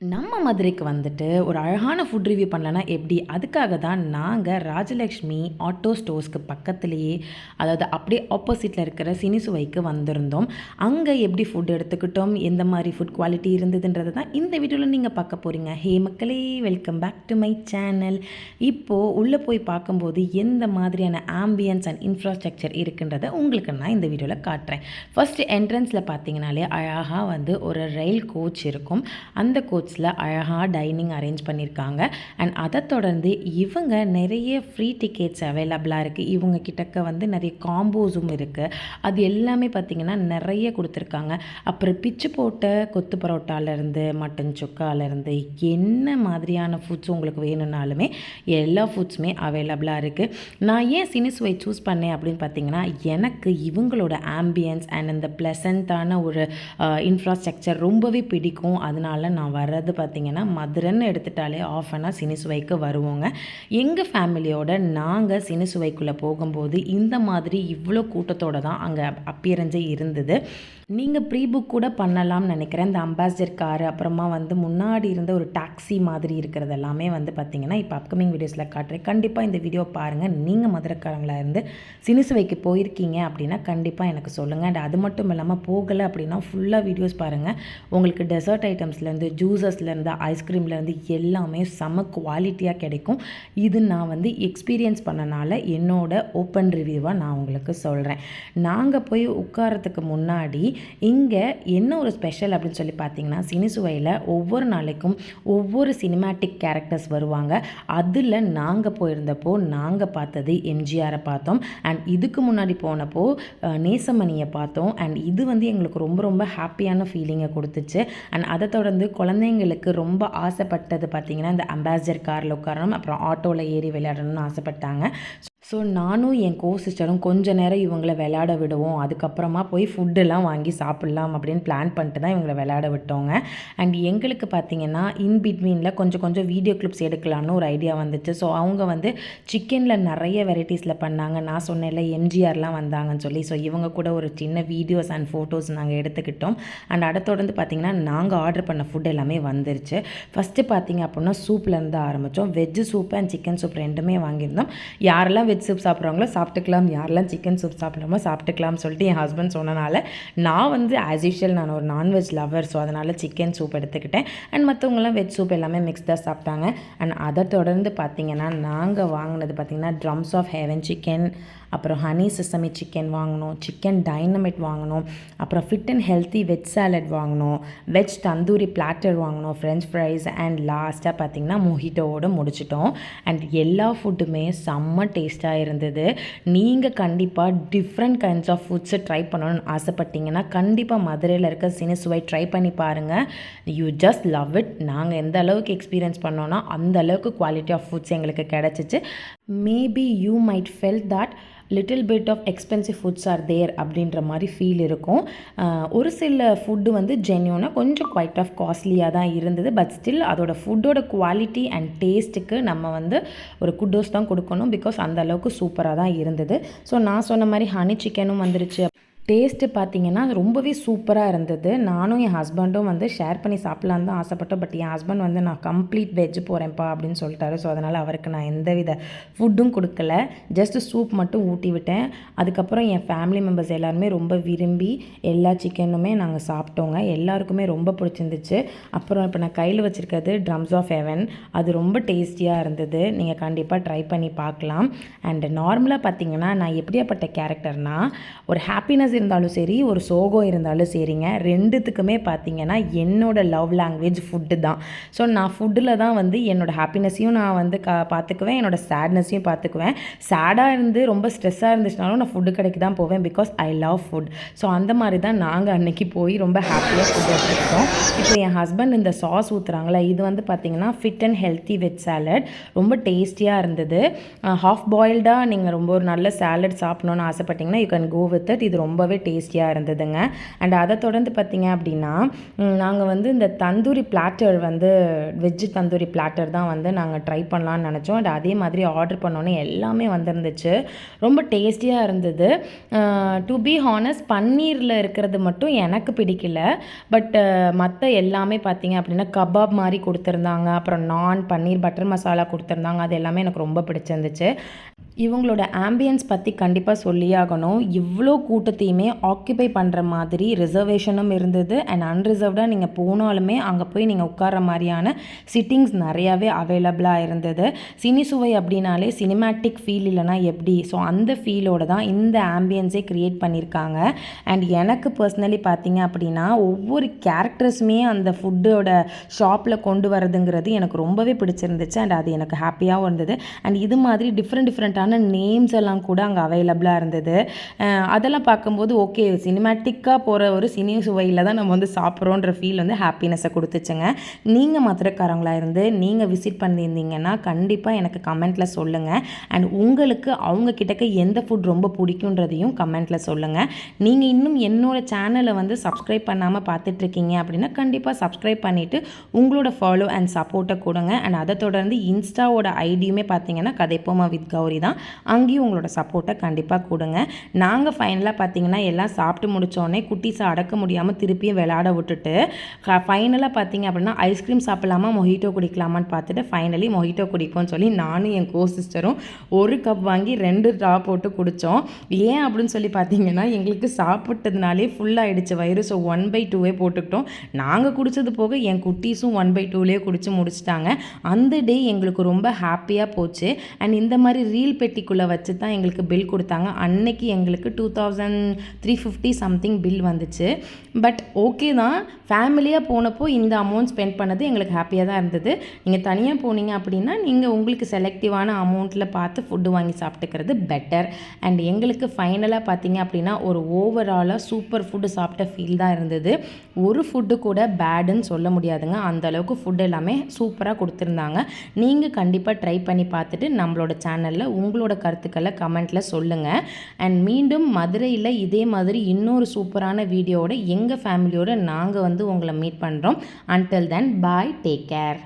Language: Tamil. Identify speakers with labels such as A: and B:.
A: நம்ம மதுரைக்கு வந்துட்டு ஒரு அழகான ஃபுட் ரிவ்யூ பண்ணலன்னா எப்படி? அதுக்காக தான் நாங்கள் ராஜலக்ஷ்மி ஆட்டோ ஸ்டோர்ஸ்க்கு பக்கத்துலேயே அதாவது அப்படியே ஆப்போசிட்டில் இருக்கிற சினிசுவைக்கு வந்திருந்தோம். அங்கே எப்படி ஃபுட் எடுத்துக்கிட்டோம்? எந்த மாதிரி ஃபுட் குவாலிட்டி இருந்ததுன்றது தான் இந்த வீடியோவில் நீங்கள் பார்க்க போகிறீங்க ஹே மக்களே welcome back to my channel இப்போது உள்ளே போய் பார்க்கும்போது எந்த மாதிரியான ஆம்பியன்ஸ் அண்ட் இன்ஃப்ராஸ்ட்ரக்சர் இருக்குன்றதை உங்களுக்கு நான் இந்த வீடியோவில் காட்டுறேன். ஃபஸ்ட்டு என்ட்ரன்ஸில் பார்த்தீங்கனாலே அழகாக வந்து ஒரு ரயில் கோச் இருக்கும். அந்த கோச் கோச்சில் அழகாக டைனிங் அரேஞ்ச் பண்ணியிருக்காங்க அண்ட் அதை தொடர்ந்து இவங்க நிறைய ஃப்ரீ டிக்கெட்ஸ் அவைலபிளாக இருக்குது இவங்க கிட்டக்க வந்து நிறைய காம்போஸும் இருக்குது அது எல்லாமே பார்த்திங்கன்னா நிறைய கொடுத்துருக்காங்க. அப்புறம் பிச்சு போட்ட கொத்து பரோட்டாலேருந்து மட்டன் சுக்காலேருந்து என்ன மாதிரியான ஃபுட்ஸ் உங்களுக்கு வேணும்னாலுமே எல்லா ஃபுட்ஸுமே அவைலபிளாக இருக்குது நான் ஏன் சினிஸ்வை சூஸ் பண்ணேன் அப்படின்னு பார்த்தீங்கன்னா எனக்கு இவங்களோட ஆம்பியன்ஸ் அண்ட் இந்த ப்ளசண்ட்டான ஒரு இன்ஃப்ராஸ்ட்ரக்சர் ரொம்பவே பிடிக்கும். அதனால நான் வர வர்றது பார்த்தீங்கன்னா மதுரைன்னு எடுத்துட்டாலே ஆஃப் அன் சினிசுவைக்கு வருவோங்க. எங்கள் ஃபேமிலியோட நாங்கள் சினிசுவைக்குள்ளே போகும்போது இந்த மாதிரி இவ்வளோ கூட்டத்தோடு தான் அங்கே அப்பியரஞ்சே இருந்தது. நீங்கள் ப்ரீ புக் கூட பண்ணலாம்னு நினைக்கிறேன். இந்த அம்பாசிடர் கார் அப்புறமா வந்து முன்னாடி இருந்த ஒரு டாக்ஸி மாதிரி இருக்கிறது எல்லாமே வந்து பார்த்திங்கன்னா இப்போ அப்கமிங் வீடியோஸில் காட்டுறேன். கண்டிப்பாக இந்த வீடியோ பாருங்கள் நீங்கள் மதுரைக்காரங்களாக இருந்து சினிசுவைக்கு போயிருக்கீங்க அப்படின்னா கண்டிப்பாக எனக்கு சொல்லுங்கள் அண்ட் அது மட்டும் இல்லாமல் போகலை அப்படின்னா ஃபுல்லாக வீடியோஸ் பாருங்கள் உங்களுக்கு டெசர்ட் ஐட்டம்ஸ்லேருந்து ஜூஸஸ்லேருந்து ஐஸ்கிரீம்லேருந்து எல்லாமே செம குவாலிட்டியாக கிடைக்கும். இது நான் வந்து எக்ஸ்பீரியன்ஸ் பண்ணனால என்னோட ஓப்பன் ரிவ்யூவாக நான் உங்களுக்கு சொல்கிறேன் நாங்கள் போய் உட்காரத்துக்கு முன்னாடி இங்கே என்ன ஒரு ஸ்பெஷல் அப்படின்னு சொல்லி பார்த்தீங்கன்னா சினிசுவையில் ஒவ்வொரு நாளைக்கும் ஒவ்வொரு சினிமேட்டிக் கேரக்டர்ஸ் வருவாங்க. அதில் நாங்கள் போயிருந்தப்போ நாங்கள் பார்த்தது எம்ஜிஆரை பார்த்தோம். அண்ட் இதுக்கு முன்னாடி போனப்போ நேசமணியை பார்த்தோம். அண்ட் இது வந்து எங்களுக்கு ரொம்ப ரொம்ப ஹாப்பியான ஃபீலிங்கை கொடுத்துச்சு. அண்ட் அதை தொடர்ந்து குழந்தைங்களுக்கு ரொம்ப ஆசைப்பட்டது பார்த்தீங்கன்னா இந்த அம்பாசிடர் காரில் உட்காரணும் அப்புறம் ஆட்டோவில் ஏறி விளையாடணும்னு ஆசைப்பட்டாங்க. ஸோ நானும் என் கோ சிஸ்டரும் கொஞ்ச நேரம் இவங்கள விளையாட விடுவோம். அதுக்கப்புறமா போய் ஃபுட்டெல்லாம் வாங்கி சாப்பிட்லாம் அப்படின்னு பிளான் பண்ணிட்டு தான் இவங்களை விளையாட விட்டோங்க. அண்ட் எங்களுக்கு பார்த்தீங்கன்னா இன் பிட்வீனில் கொஞ்சம் கொஞ்சம் வீடியோ கிளிப்ஸ் எடுக்கலாம்னு ஒரு ஐடியா வந்துச்சு. ஸோ அவங்க வந்து சிக்கனில் நிறைய வெரைட்டிஸில் பண்ணாங்க. நான் சொன்னேன்ல எம்ஜிஆர்லாம் வந்தாங்கன்னு சொல்லி. ஸோ இவங்க கூட ஒரு சின்ன வீடியோஸ் அண்ட் ஃபோட்டோஸ் நாங்கள் எடுத்துக்கிட்டோம். அண்ட் அடுத்த தொடர்ந்து பார்த்தீங்கன்னா நாங்கள் ஆர்டர் பண்ண ஃபுட் எல்லாமே வந்துருச்சு. ஃபஸ்ட்டு பார்த்தீங்க அப்படின்னா சூப்லேருந்து ஆரம்பித்தோம் veg soup and chicken soup ரெண்டுமே வாங்கியிருந்தோம். யாரெல்லாம் வெஜ் சூப் சாப்பிட்றவங்களோ சாப்பிட்டுக்கலாம். யாரெல்லாம் சிக்கன் சூப் சாப்பிட்றோமோ சாப்பிட்டுக்கலாம்னு சொல்லிட்டு என் ஹஸ்பண்ட் சொன்னனால நான் வந்து ஆஸ் யூஷுவல் நான் ஒரு நான்வெஜ் லவர் ஸோ அதனால் சிக்கன் சூப் எடுத்துக்கிட்டேன். அண்ட் மற்றவங்களாம் வெஜ் சூப் எல்லாமே மிக்ஸ்டாக சாப்பிட்டாங்க. அண்ட் அதை தொடர்ந்து பார்த்தீங்கன்னா நாங்கள் வாங்கினது பார்த்தீங்கன்னா ட்ரம்ஸ் ஆஃப் ஹெவன் சிக்கன் அப்புறம் ஹனி சிசமி சிக்கன் வாங்கினோம் சிக்கன் டைனமிட் வாங்கினோம் அப்புறம் fit and healthy veg salad வாங்கினோம் வெஜ் தந்தூரி பிளாட்டர் வாங்கினோம் ஃப்ரெஞ்ச் ஃப்ரைஸ் அண்ட் லாஸ்ட்டாக பார்த்தீங்கன்னா மொஹிட்டோவோடு முடிச்சிட்டோம். அண்ட் எல்லா ஃபுட்டுமே செம்ம டேஸ்ட்டாக இருந்தது. நீங்கள் கண்டிப்பாக டிஃப்ரெண்ட் கைண்ட்ஸ் ஆஃப் ஃபுட்ஸை ட்ரை பண்ணணும்னு ஆசைப்பட்டீங்கன்னா கண்டிப்பாக மதுரையில் இருக்க சினிசுவை ட்ரை பண்ணி பாருங்கள் யூ ஜஸ்ட் லவ் இட் நாங்கள் எந்த அளவுக்கு எக்ஸ்பீரியன்ஸ் பண்ணோன்னா அந்த அளவுக்கு குவாலிட்டி ஆஃப் ஃபுட்ஸ் எங்களுக்கு கிடச்சிச்சு. Maybe you might fell that little bit of expensive foods are there அப்படின்ற மாதிரி ஃபீல் இருக்கும். ஒரு சில ஃபுட்டு வந்து ஜென்யூனாக கொஞ்சம் குவைட் ஆஃப் காஸ்ட்லியாக தான் இருந்தது. பட் ஸ்டில் அதோட ஃபுட்டோட குவாலிட்டி அண்ட் டேஸ்ட்டுக்கு நம்ம வந்து ஒரு குட்டோஸ் தான் கொடுக்கணும். பிகாஸ் அந்த அளவுக்கு சூப்பராக தான் இருந்தது. ஸோ நான் சொன்ன மாதிரி ஹனி சிக்கனும் வந்துருச்சு. டேஸ்ட்டு பார்த்தீங்கன்னா ரொம்பவே சூப்பராக இருந்தது. நானும் என் ஹஸ்பண்டும் வந்து ஷேர் பண்ணி சாப்பிட்லான்னு தான் ஆசைப்பட்டோம். பட் என் ஹஸ்பண்ட் வந்து நான் கம்ப்ளீட் வெஜ் போகிறேன்ப்பா அப்படின்னு சொல்லிட்டாரு. ஸோ அதனால் அவருக்கு நான் எந்த வித ஃபுட்டும் கொடுக்கல. ஜஸ்ட் சூப் மட்டும் ஊட்டி விட்டேன். அதுக்கப்புறம் என் ஃபேமிலி மெம்பர்ஸ் எல்லாருமே ரொம்ப விரும்பி எல்லா சிக்கனுமே நாங்கள் சாப்பிட்டோங்க. எல்லாருக்குமே ரொம்ப பிடிச்சிருந்துச்சு. அப்புறம் இப்போ நான் கையில் வச்சுருக்கிறது ட்ரம்ஸ் ஆஃப் ஹெவன் அது ரொம்ப டேஸ்டியாக இருந்தது. நீங்கள் கண்டிப்பாக ட்ரை பண்ணி பார்க்கலாம். அண்ட் நார்மலாக பார்த்தீங்கன்னா நான் எப்படியாப்பட்ட கேரக்டர்னால் ஒரு ஹாப்பினஸ் இருந்தாலும் சரி ஒரு சோகம் இருந்தாலும் சரிங்க. ரெண்டுத்துக்குமே பார்த்தீங்கன்னா என்னோட லவ் லாங்குவேஜ் ஃபுட்டு தான். ஸோ நான் ஃபுட்டில் தான் வந்து என்னோட ஹாப்பினஸையும் நான் வந்து கா பார்த்துக்குவேன் என்னோட சேட்னஸையும் பார்த்துக்குவேன் சேடாக இருந்து ரொம்ப ஸ்ட்ரெஸ்ஸாக இருந்துச்சுனாலும் நான் ஃபுட்டு கடைக்கு தான் போவேன் because I love food so அந்த மாதிரி தான் நாங்கள் அன்னைக்கு போய் ரொம்ப ஹாப்பியாக ஃபுட் எடுத்துக்கிட்டோம். இப்போ என் ஹஸ்பண்ட் இந்த சாஸ் ஊற்றுறாங்களே இது வந்து பார்த்தீங்கன்னா fit and healthy veg salad ரொம்ப டேஸ்டியாக இருந்தது. ஹாஃப் பாயில்டாக நீங்கள் ரொம்ப ஒரு நல்ல சாலட் சாப்பிட்ணுன்னு ஆசைப்பட்டீங்கன்னா you can go with it இது ரொம்ப ரொம்பவே டேஸ்டியாக இருந்ததுங்க. அண்ட் அதை தொடர்ந்து பார்த்தீங்க அப்படின்னா நாங்கள் வந்து இந்த தந்தூரி பிளாட்டர் வந்து வெஜ்ஜு தந்தூரி பிளாட்டர் தான் வந்து நாங்கள் ட்ரை பண்ணலான்னு நினச்சோம். அண்ட் அதே மாதிரி ஆர்டர் பண்ணோன்னே எல்லாமே வந்திருந்துச்சு. ரொம்ப டேஸ்டியாக இருந்தது. டு பி ஹானஸ்ட் பன்னீரில் இருக்கிறது மட்டும் எனக்கு பிடிக்கல. பட் மற்ற எல்லாமே பார்த்தீங்க அப்படின்னா கபாப் மாதிரி கொடுத்துருந்தாங்க. அப்புறம் நான் பன்னீர் பட்டர் மசாலா கொடுத்துருந்தாங்க. அது எல்லாமே எனக்கு ரொம்ப பிடிச்சிருந்துச்சு. இவங்களோட ஆம்பியன்ஸ் பற்றி கண்டிப்பாக சொல்லியாகணும் இவ்வளோ கூட்டத்தையுமே ஆக்குபை பண்ணுற மாதிரி ரிசர்வேஷனும் இருந்தது. அண்ட் அன்ரிசர்வ்டாக நீங்கள் போனாலுமே அங்கே போய் நீங்கள் உட்கார மாதிரியான சிட்டிங்ஸ் நிறையாவே அவைலபிளாக இருந்தது. சினி சுவை அப்படின்னாலே சினிமேட்டிக் ஃபீல் இல்லைனா எப்படி? ஸோ அந்த ஃபீலோட தான் இந்த ஆம்பியன்ஸே க்ரியேட் பண்ணியிருக்காங்க. அண்ட் எனக்கு பர்சனலி பார்த்தீங்க அப்படின்னா ஒவ்வொரு கேரக்டர்ஸுமே அந்த ஃபுட்டோட ஷாப்பில் கொண்டு வரதுங்கிறது எனக்கு ரொம்பவே பிடிச்சிருந்துச்சு. அண்ட் அது எனக்கு ஹாப்பியாகவும் இருந்தது. அண்ட் இது மாதிரி டிஃப்ரெண்ட் டிஃப்ரெண்ட்டான நேம்ஸ் எல்லாம் கூட அங்கே அவைலபிளாக இருந்தது. அதெல்லாம் பார்க்கும்போது ஓகே சினிமேட்டிக்காக போகிற ஒரு சினி சுவையில் தான் நம்ம வந்து சாப்பிட்றோன்ற ஃபீல் வந்து ஹாப்பினஸை கொடுத்துச்சுங்க. நீங்கள் மதுரைக்காரங்களா இருந்து நீங்கள் விசிட் பண்ணியிருந்தீங்கன்னா கண்டிப்பாக எனக்கு கமெண்ட்டில் சொல்லுங்கள் அண்ட் உங்களுக்கு அவங்க கிட்டக்க எந்த ஃபுட் ரொம்ப பிடிக்குன்றதையும் கமெண்ட்டில் சொல்லுங்கள் நீங்கள் இன்னும் என்னோட சேனலை வந்து சப்ஸ்கிரைப் பண்ணாமல் பார்த்துட்ருக்கீங்க அப்படின்னா கண்டிப்பாக சப்ஸ்கிரைப் பண்ணிவிட்டு உங்களோட ஃபாலோ அண்ட் சப்போர்ட்டை கொடுங்க. அண்ட் அதை தொடர்ந்து இன்ஸ்டாவோட ஐடியுமே பார்த்தீங்கன்னா கதைப்போமா வித் கௌரி தான். அங்கேயும் உங்களோட சப்போர்ட்டை கண்டிப்பாக கொடுங்க. நாங்கள் ஃபைனலாக பார்த்தீங்கன்னா எல்லாம் சாப்பிட்டு முடித்தோடனே குட்டீஸை அடக்க முடியாமல் திருப்பியும் விளையாட விட்டுட்டு ஃபைனலாக பார்த்தீங்க அப்படின்னா ஐஸ்கிரீம் சாப்பிடலாமா மொஹிட்டோ குடிக்கலாமான்னு பார்த்துட்டு ஃபைனலி மொஹிட்டோ குடிப்போம்னு சொல்லி நானும் என் கோ சிஸ்டரும் ஒரு கப் வாங்கி ரெண்டு ட்ரா போட்டு குடித்தோம் ஏன் அப்படின்னு சொல்லி பார்த்தீங்கன்னா எங்களுக்கு சாப்பிட்டதுனாலே ஃபுல்லாகிடுச்சு வயிறு. ஸோ ஒன் பை டூவே போட்டுக்கிட்டோம். நாங்கள் குடித்தது போக என் குட்டீஸும் ஒன் பை டூலேயே குடித்து முடிச்சிட்டாங்க. அந்த டே எங்களுக்கு ரொம்ப ஹாப்பியாக போச்சு. அண்ட் இந்த மாதிரி ரீல் பெட்டிக்குள்ளே வச்சு தான் எங்களுக்கு பில் கொடுத்தாங்க. அன்னைக்கு எங்களுக்கு two thousand three fifty something bill வந்துச்சு. பட் ஓகே தான். ஃபேமிலியாக போனப்போ இந்த அமௌண்ட் ஸ்பெண்ட் பண்ணது எங்களுக்கு ஹாப்பியாக தான் இருந்தது. நீங்கள் தனியாக போனீங்க அப்படின்னா நீங்கள் உங்களுக்கு செலக்டிவான அமௌண்ட்டில் பார்த்து ஃபுட்டு வாங்கி சாப்பிட்டுக்கிறது பெட்டர் அண்ட் எங்களுக்கு ஃபைனலாக பார்த்தீங்க அப்படின்னா ஒரு ஓவராலாக சூப்பர் ஃபுட்டு சாப்பிட்ட ஃபீல் தான் இருந்தது. ஒரு ஃபுட்டு கூட பேடுன்னு சொல்ல முடியாதுங்க. அந்தளவுக்கு ஃபுட் எல்லாமே சூப்பராக கொடுத்துருந்தாங்க. நீங்கள் கண்டிப்பாக ட்ரை பண்ணி பார்த்துட்டு நம்மளோட சேனலில் உங்களோட கருத்துக்களை கமெண்ட்டில் சொல்லுங்கள் அண்ட் மீண்டும் மதுரையில் இதே மாதிரி இன்னொரு சூப்பரான வீடியோவோட எங்கள் ஃபேமிலியோட நாங்கள் வந்து உங்களை மீட் பண்ணுறோம் until then bye take care